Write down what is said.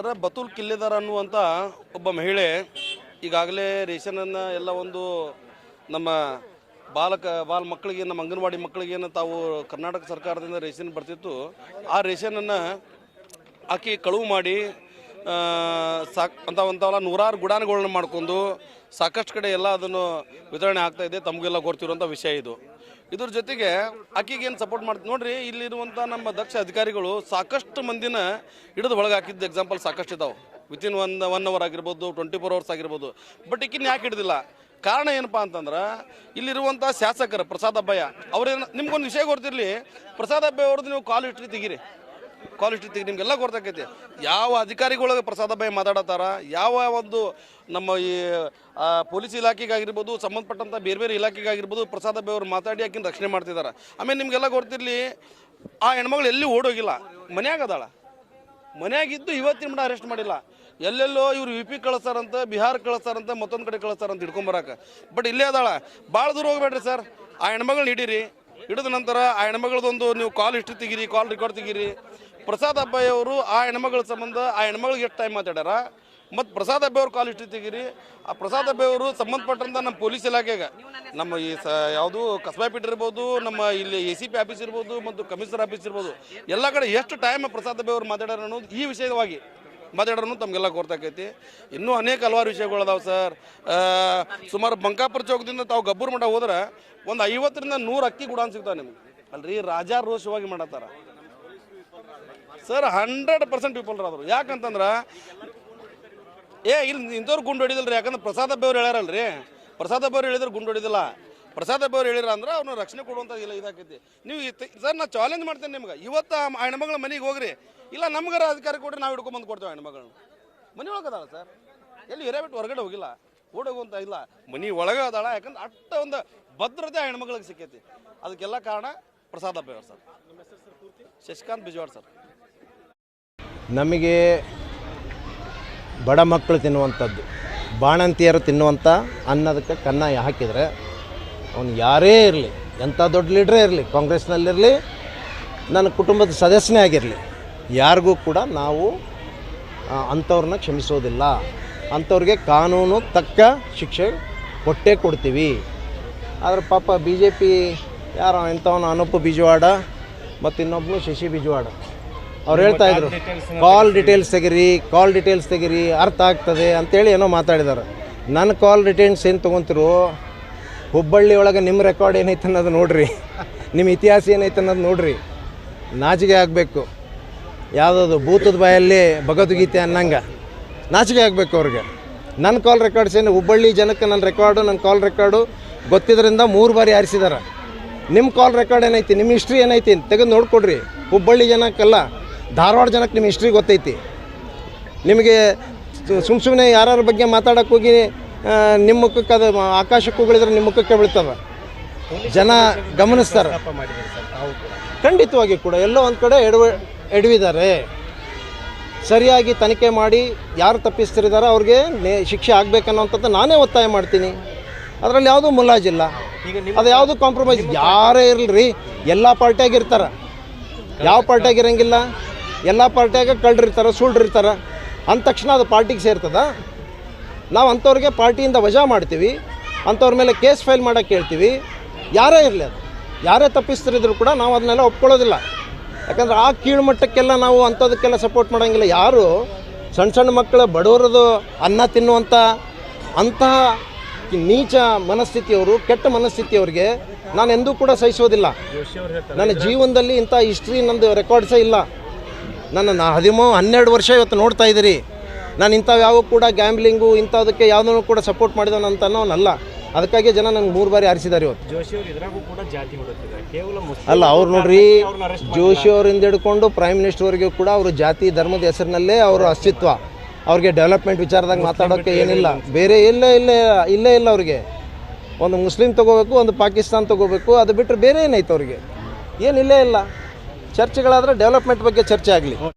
Sir, ಬತುಲ್ Killedar ಅನ್ನುವಂಥ ಒಬ್ಬ ಮಹಿಳೆ ಈಗಾಗಲೇ ರೇಷನನ್ನು ಎಲ್ಲ ಒಂದು ನಮ್ಮ ಬಾಲಕ, ಬಾಲ ಮಕ್ಕಳಿಗೆ, ನಮ್ಮ ಅಂಗನವಾಡಿ ಮಕ್ಕಳಿಗೆ ತಾವು ಕರ್ನಾಟಕ ಸರ್ಕಾರದಿಂದ ರೇಷನ್ ಬರ್ತಿತ್ತು. ಆ ರೇಷನನ್ನು ಆಕೆ ಕಳುವು ಮಾಡಿ ಸಾಕ್ ಒಂಥರ ನೂರಾರು ಗುಡಾನುಗಳನ್ನ ಮಾಡ್ಕೊಂಡು ಸಾಕಷ್ಟು ಕಡೆ ಎಲ್ಲ ಅದನ್ನು ವಿತರಣೆ ಆಗ್ತಾ ಇದೆ, ತಮಗೆಲ್ಲ ಗೊತ್ತಿರುವಂಥ ವಿಷಯ ಇದು. ಇದ್ರ ಜೊತೆಗೆ ಆಕೆಗೆ ಏನು ಸಪೋರ್ಟ್ ಮಾಡ್ತೀವಿ ನೋಡ್ರಿ ಇಲ್ಲಿರುವಂಥ ನಮ್ಮ ದಕ್ಷ ಅಧಿಕಾರಿಗಳು ಸಾಕಷ್ಟು ಮಂದಿನ ಹಿಡಿದು ಒಳಗೆ ಹಾಕಿದ್ದು ಎಕ್ಸಾಂಪಲ್ ಸಾಕಷ್ಟು ಇದಾವೆ. ವಿತಿನ್ ಒನ್ ಒನ್ ಅವರ್ ಆಗಿರ್ಬೋದು ಟ್ವೆಂಟಿ ಫೋರ್ ಅವರ್ಸ್ ಆಗಿರ್ಬೋದು. ಬಟ್ ಈಕಿನ ಯಾಕೆ ಹಿಡಿದಿಲ್ಲ? ಕಾರಣ ಏನಪ್ಪ ಅಂತಂದ್ರೆ ಇಲ್ಲಿರುವಂಥ ಶಾಸಕರು ಪ್ರಸಾದ್ ಅಬ್ಬಯ್ಯ, ಅವ್ರೇನು ನಿಮ್ಗೊಂದು ವಿಷಯ ಗೊತ್ತಿರಲಿ, ಪ್ರಸಾದ್ ಅಬ್ಬಯ್ಯ ಅವ್ರದ್ದು ನೀವು ಕಾಲ್ ಹಿಟ್ರಿ ತೆಗೀರಿ. ಕ್ವಾಲಿಟಿ ತೆಗಿ ನಿಮಗೆಲ್ಲ ಗೊತ್ತಾಕೈತಿ ಯಾವ ಅಧಿಕಾರಿಗಳೊಳಗೆ ಪ್ರಸಾದ ಬಾಯಿ ಮಾತಾಡತ್ತಾರ? ಯಾವ ಒಂದು ನಮ್ಮ ಈ ಪೊಲೀಸ್ ಇಲಾಖೆಗಾಗಿರ್ಬೋದು ಸಂಬಂಧಪಟ್ಟಂಥ ಬೇರೆ ಬೇರೆ ಇಲಾಖೆಗಾಗಿರ್ಬೋದು ಪ್ರಸಾದ ಬಾಯಿ ಅವ್ರು ಮಾತಾಡಿ ಆಕಿನ ರಕ್ಷಣೆ ಮಾಡ್ತಿದ್ದಾರೆ ಆಮೇಲೆ ನಿಮಗೆಲ್ಲ ಗೊತ್ತಿರಲಿ, ಆ ಹೆಣ್ಮಗಳು ಎಲ್ಲಿ ಓಡೋಗಿಲ್ಲ? ಮನ್ಯಾಗ ಅದಾಳ. ಮನ್ಯಾಗಿದ್ದು ಇವತ್ತಿನ ಮಟ್ಟ ಅರೆಸ್ಟ್ ಮಾಡಿಲ್ಲ. ಎಲ್ಲೆಲ್ಲೋ ಇವ್ರು ಯು ಪಿ ಕಳಿಸ್ತಾರಂತ, ಬಿಹಾರ ಕಳಿಸ್ತಾರಂತ, ಮತ್ತೊಂದು ಕಡೆ ಕಳಿಸ್ತಾರಂತ ಹಿಡ್ಕೊಂಬರಕ್ಕೆ ಬಟ್ ಇಲ್ಲೇ ಅದಾಳ. ಭಾಳ ದೂರ ಹೋಗ್ಬೇಡ್ರಿ ಸರ್ ಆ ಹೆಣ್ಮಗಳನ್ನ ಹಿಡೀರಿ. ಹಿಡಿದ ನಂತರ ಆ ಹೆಣ್ಮಗಳದೊಂದು ನೀವು ಕಾಲ್ ಹಿಸ್ಟ್ರಿ ತೆಗೀರಿ ಕಾಲ್ ರೆಕಾರ್ಡ್ ತೆಗೀರಿ. ಪ್ರಸಾದ್ ಅಬ್ಬಾಯಿ ಅವರು ಆ ಹೆಣ್ಮಗಳ ಸಂಬಂಧ ಆ ಹೆಣ್ಮಗಳಿಗೆ ಎಷ್ಟು ಟೈಮ್ ಮಾತಾಡ್ಯಾರ? ಮತ್ತು ಪ್ರಸಾದ್ ಅಬ್ಬೆ ಅವ್ರ ಕಾಲ್ ಹಿಸ್ಟ್ರಿ ಆ ಪ್ರಸಾದ್ ಅಬ್ಬೆ ಅವರು ಸಂಬಂಧಪಟ್ಟಂತ ನಮ್ಮ ಪೊಲೀಸ್ ಇಲಾಖೆಗೆ. ನಮ್ಮ ಈ ಸ ಯಾವುದು ಕಸ್ಬಾಪೇಟೆ ಇರ್ಬೋದು ನಮ್ಮ ಇಲ್ಲಿ ಎ ಸಿ ಪಿ ಆಫೀಸ್ ಇರ್ಬೋದು ಮತ್ತು ಕಮಿಷನರ್ ಆಫೀಸ್ ಇರ್ಬೋದು ಎಲ್ಲ ಕಡೆ ಎಷ್ಟು ಟೈಮ್ ಪ್ರಸಾದ್ ಅಬ್ಬೆ ಅವರು ಮಾತಾಡ್ಯಾರ ಅನ್ನೋದು ಈ ವಿಷಯವಾಗಿ ಮಾತಾಡೋನು ತಮಗೆಲ್ಲ ಗೊತ್ತಾಕೈತಿ ಇನ್ನೂ ಅನೇಕ ಹಲವಾರು ವಿಷಯಗಳದಾವೆ ಸರ್. ಆ, ಸುಮಾರು ಬಂಕಾಪುರ ಚೌಕದಿಂದ ತಾವು ಗಬ್ಬೂರ್ ಮಠ ಹೋದ್ರೆ ಒಂದು ಐವತ್ತರಿಂದ ನೂರು ಅಕ್ಕಿ ಗುಡಾನ್ ಸಿಗ್ತಾವೆ ನಿಮ್ಗೆ. ಅಲ್ರಿ ರಾಜಾರೋಷವಾಗಿ ಮಾಡತ್ತಾರ. ಸರ್ ಹಂಡ್ರೆಡ್ ಪರ್ಸೆಂಟ್ ಪೀಪಲ್ ಆದರು. ಯಾಕಂತಂದ್ರೆ, ಏ ಇಲ್ಲಿ ಇಂಥವ್ರು ಗುಂಡು ಹೊಡಿದಲ್ರಿ, ಯಾಕಂದ್ರೆ ಪ್ರಸಾದ ಬೇವ್ರು ಹೇಳ್ಯಾರಲ್ರಿ. ಪ್ರಸಾದ ಬೇವ್ರು ಹೇಳಿದ್ರೆ ಗುಂಡು ಹೊಡಿದಿಲ್ಲ. ಪ್ರಸಾದ ಬೇವ್ರು ಹೇಳಿರ ಅಂದ್ರೆ ಅವ್ರನ್ನ ರಕ್ಷಣೆ ಕೊಡುವಂಥ ಇಲ್ಲ ಇದಾಕೈತಿ. ನೀವು ಸರ್, ನಾ ಚಾಲೆಂಜ್ ಮಾಡ್ತೇನೆ ನಿಮ್ಗೆ. ಇವತ್ತು ಆ ಹೆಣ್ಮಗಳ ಮನೆಗೆ ಹೋಗ್ರಿ. ಇಲ್ಲ ನಮ್ಗಾರ ಅಧಿಕಾರಿ ಕೊಡ್ರಿ, ನಾವು ಹಿಡ್ಕೊಂಬಂದು ಕೊಡ್ತೇವೆ ಹೆಣ್ಮಗಳನ್ನ ಮನೆ ಒಳಗೆ ಅದಾಳ ಸರ್. ಎಲ್ಲಿ ಹಿರೇ ಬಿಟ್ಟು ಹೊರಗಡೆ ಹೋಗಿಲ್ಲ. ಓಡೋಗುವಂತ ಇಲ್ಲ. ಮನೆ ಒಳಗೆ ಅದಾಳ, ಯಾಕಂದ್ರೆ ಅಷ್ಟ ಒಂದು ಭದ್ರತೆ ಆ ಹೆಣ್ಮಗಳಿಗೆ ಸಿಕ್ಕೈತಿ. ಅದಕ್ಕೆಲ್ಲ ಕಾರಣ ಪ್ರಸಾದ ಬೇವ್ರು ಸರ್. ಶಶಿಕಾಂತ್ ಬಿಜವಾಡ್ ಸರ್. ನಮಗೆ ಬಡ ಮಕ್ಕಳು ತಿನ್ನುವಂಥದ್ದು, ಬಾಣಂತಿಯರು ತಿನ್ನುವಂಥ ಅನ್ನೋದಕ್ಕೆ ಕನ್ನ ಹಾಕಿದರೆ ಅವನು ಯಾರೇ ಇರಲಿ, ಎಂಥ ದೊಡ್ಡ ಲೀಡ್ರೇ ಇರಲಿ, ಕಾಂಗ್ರೆಸ್ನಲ್ಲಿರಲಿ, ನನ್ನ ಕುಟುಂಬದ ಸದಸ್ಯನೇ ಆಗಿರಲಿ, ಯಾರಿಗೂ ಕೂಡ ನಾವು ಅಂಥವ್ರನ್ನ ಕ್ಷಮಿಸೋದಿಲ್ಲ. ಅಂಥವ್ರಿಗೆ ಕಾನೂನು ತಕ್ಕ ಶಿಕ್ಷೆ ಕೊಟ್ಟೇ ಕೊಡ್ತೀವಿ. ಆದರೆ ಪಾಪ ಬಿ ಜೆ ಪಿ ಯಾರೋ ಇಂಥವನು ಅನೂಪ್ ಬಿಜವಾಡ ಮತ್ತು ಇನ್ನೊಬ್ಬನು ಶಶಿ ಬಿಜವಾಡ. ಅವ್ರು ಹೇಳ್ತಾ ಇದ್ರು ಕಾಲ್ ಡೀಟೇಲ್ಸ್ ತೆಗಿರಿ ಕಾಲ್ ಡೀಟೇಲ್ಸ್ ತೆಗಿರಿ ಅರ್ಥ ಆಗ್ತದೆ ಅಂತೇಳಿ ಏನೋ ಮಾತಾಡಿದ್ದಾರೆ ನನ್ನ ಕಾಲ್ ಡಿಟೇಲ್ಸ್ ಏನು ತೊಗೊತಿರು ಹುಬ್ಬಳ್ಳಿ ಒಳಗೆ ನಿಮ್ಮ ರೆಕಾರ್ಡ್ ಏನೈತೆ ಅನ್ನೋದು ನೋಡ್ರಿ. ನಿಮ್ಮ ಇತಿಹಾಸ ಏನೈತೆ ಅನ್ನೋದು ನೋಡ್ರಿ. ನಾಚಿಕೆ ಆಗಬೇಕು. ಯಾವುದದು ಭೂತದ ಬಾಯಲ್ಲಿ ಭಗವದ್ಗೀತೆ ಅನ್ನಂಗೆ. ನಾಚಿಕೆ ಆಗಬೇಕು ಅವ್ರಿಗೆ. ನನ್ನ ಕಾಲ್ ರೆಕಾರ್ಡ್ಸ್ ಏನು? ಹುಬ್ಬಳ್ಳಿ ಜನಕ್ಕೆ ನನ್ನ ರೆಕಾರ್ಡು ನನ್ನ ಕಾಲ್ ರೆಕಾರ್ಡು ಗೊತ್ತಿದ್ದರಿಂದ ಮೂರು ಬಾರಿ ಆರಿಸಿದಾರೆ. ನಿಮ್ಮ ಕಾಲ್ ರೆಕಾರ್ಡ್ ಏನೈತಿ? ನಿಮ್ಮ ಹಿಸ್ಟ್ರಿ ಏನೈತಿ? ತೆಗೆದು ನೋಡ್ಕೊಡ್ರಿ. ಹುಬ್ಬಳ್ಳಿ ಜನಕ್ಕಲ್ಲ. ಧಾರವಾಡ ಜನಕ್ಕೆ ನಿಮ್ಮ ಹಿಸ್ಟ್ರಿ ಗೊತ್ತೈತಿ. ನಿಮಗೆ ಸುಮ್ಮ ಸುಮ್ಮನೆ ಯಾರ್ಯಾರ ಬಗ್ಗೆ ಮಾತಾಡಕ್ಕೆ ಹೋಗಿ ನಿಮ್ಮ ಮುಖಕ್ಕೆ ಅದು ಆಕಾಶಕ್ಕೆ ಹೋಗಿದ್ರೆ ನಿಮ್ಮ ಮುಖಕ್ಕೆ ಬೀಳ್ತವೆ ಜನ ಗಮನಿಸ್ತಾರೆ. ಖಂಡಿತವಾಗಿ ಕೂಡ ಎಲ್ಲೋ ಒಂದು ಕಡೆ ಎಡವ ಎಡವಿದ್ದಾರೆ. ಸರಿಯಾಗಿ ತನಿಖೆ ಮಾಡಿ ಯಾರು ತಪ್ಪಿಸ್ತಿರಿದಾರೋ ಅವ್ರಿಗೆ ನೇ ಶಿಕ್ಷೆ ಆಗಬೇಕನ್ನೋಂಥದ್ದು ನಾನೇ ಒತ್ತಾಯ ಮಾಡ್ತೀನಿ. ಅದರಲ್ಲಿ ಯಾವುದೂ ಮುಲಾಜಿಲ್ಲ. ಅದು ಯಾವುದು ಕಾಂಪ್ರಮೈಸ್ ಯಾರೇ ಇರಲಿ ರೀ ಎಲ್ಲ ಪಾರ್ಟಿಯಾಗಿರ್ತಾರೆ. ಯಾವ ಪಾರ್ಟಿಯಾಗ ಇರಂಗಿಲ್ಲ ಎಲ್ಲ ಪಾರ್ಟಿಯಾಗ ಕಳ್ಳರಿರ್ತಾರೆ ಸುಳ್ಳಿರ್ತಾರೆ ಅಂದ ತಕ್ಷಣ ಅದು ಪಾರ್ಟಿಗೆ ಸೇರ್ತದ. ನಾವು ಅಂಥವ್ರಿಗೆ ಪಾರ್ಟಿಯಿಂದ ವಜಾ ಮಾಡ್ತೀವಿ. ಅಂಥವ್ರ ಮೇಲೆ ಕೇಸ್ ಫೈಲ್ ಮಾಡೋಕ್ಕೆ ಹೇಳ್ತೀವಿ ಯಾರೇ ಇರಲಿ ಅದು. ಯಾರೇ ತಪ್ಪಿಸ್ತಿರಿದ್ರು ಕೂಡ ನಾವು ಅದನ್ನೆಲ್ಲ ಒಪ್ಕೊಳ್ಳೋದಿಲ್ಲ. ಯಾಕಂದ್ರೆ ಆ ಕೀಳುಮಟ್ಟಕ್ಕೆಲ್ಲ ನಾವು ಅಂಥದಕ್ಕೆಲ್ಲ ಸಪೋರ್ಟ್ ಮಾಡೋಂಗಿಲ್ಲ. ಯಾರು? ಸಣ್ಣ ಸಣ್ಣ ಮಕ್ಕಳು ಬಡವರದು ಅನ್ನ ತಿನ್ನುವಂಥ ಅಂತಹ ನೀಚ ಮನಸ್ಥಿತಿಯವರು ಕೆಟ್ಟ ಮನಸ್ಥಿತಿಯವ್ರಿಗೆ ನಾನು ಎಂದೂ ಕೂಡ ಸಹಿಸೋದಿಲ್ಲ. ನನ್ನ ಜೀವನದಲ್ಲಿ ಇಂಥ ಹಿಸ್ಟ್ರಿ ನಂದು ರೆಕಾರ್ಡ್ಸೇ ಇಲ್ಲ. ನನ್ನ ನಾ ಹದಿಮೂ ಹನ್ನೆರಡು ವರ್ಷ ಇವತ್ತು ನೋಡ್ತಾ ಇದ್ದೀರಿ. ನಾನು ಇಂಥವು ಯಾವ ಕೂಡ ಗ್ಯಾಂಬ್ಲಿಂಗು ಇಂಥದಕ್ಕೆ ಯಾವುದನ್ನು ಕೂಡ ಸಪೋರ್ಟ್ ಮಾಡಿದವನಂತ ಅನ್ನೋನಲ್ಲ ಅದಕ್ಕಾಗಿ ಜನ ನನಗೆ ಮೂರು ಬಾರಿ ಆರಿಸಿದ್ದಾರೆ ಇವತ್ತು. ಅಲ್ಲ ಅವ್ರು ನೋಡ್ರಿ ಜೋಶಿ ಅವರಿಂದ ಹಿಡ್ಕೊಂಡು ಪ್ರೈಮ್ ಮಿನಿಸ್ಟರ್ವರೆಗೂ ಕೂಡ ಅವರು ಜಾತಿ ಧರ್ಮದ ಹೆಸರಿನಲ್ಲೇ ಅವರ ಅಸ್ತಿತ್ವ. ಅವ್ರಿಗೆ ಡೆವಲಪ್ಮೆಂಟ್ ವಿಚಾರದಾಗ ಮಾತಾಡೋಕ್ಕೆ ಏನಿಲ್ಲ. ಬೇರೆ ಇಲ್ಲೇ ಇಲ್ಲೇ ಇಲ್ಲೇ ಇಲ್ಲ ಅವ್ರಿಗೆ. ಒಂದು ಮುಸ್ಲಿಂ ತಗೋಬೇಕು ಒಂದು ಪಾಕಿಸ್ತಾನ್ ತಗೋಬೇಕು ಅದು ಬಿಟ್ಟರೆ ಬೇರೆ ಏನೈತೆ ಅವ್ರಿಗೆ? ಏನಿಲ್ಲೇ ಇಲ್ಲ. ಚರ್ಚೆಗಳಾದರೆ ಡೆವಲಪ್ಮೆಂಟ್ ಬಗ್ಗೆ ಚರ್ಚೆ ಆಗಲಿ.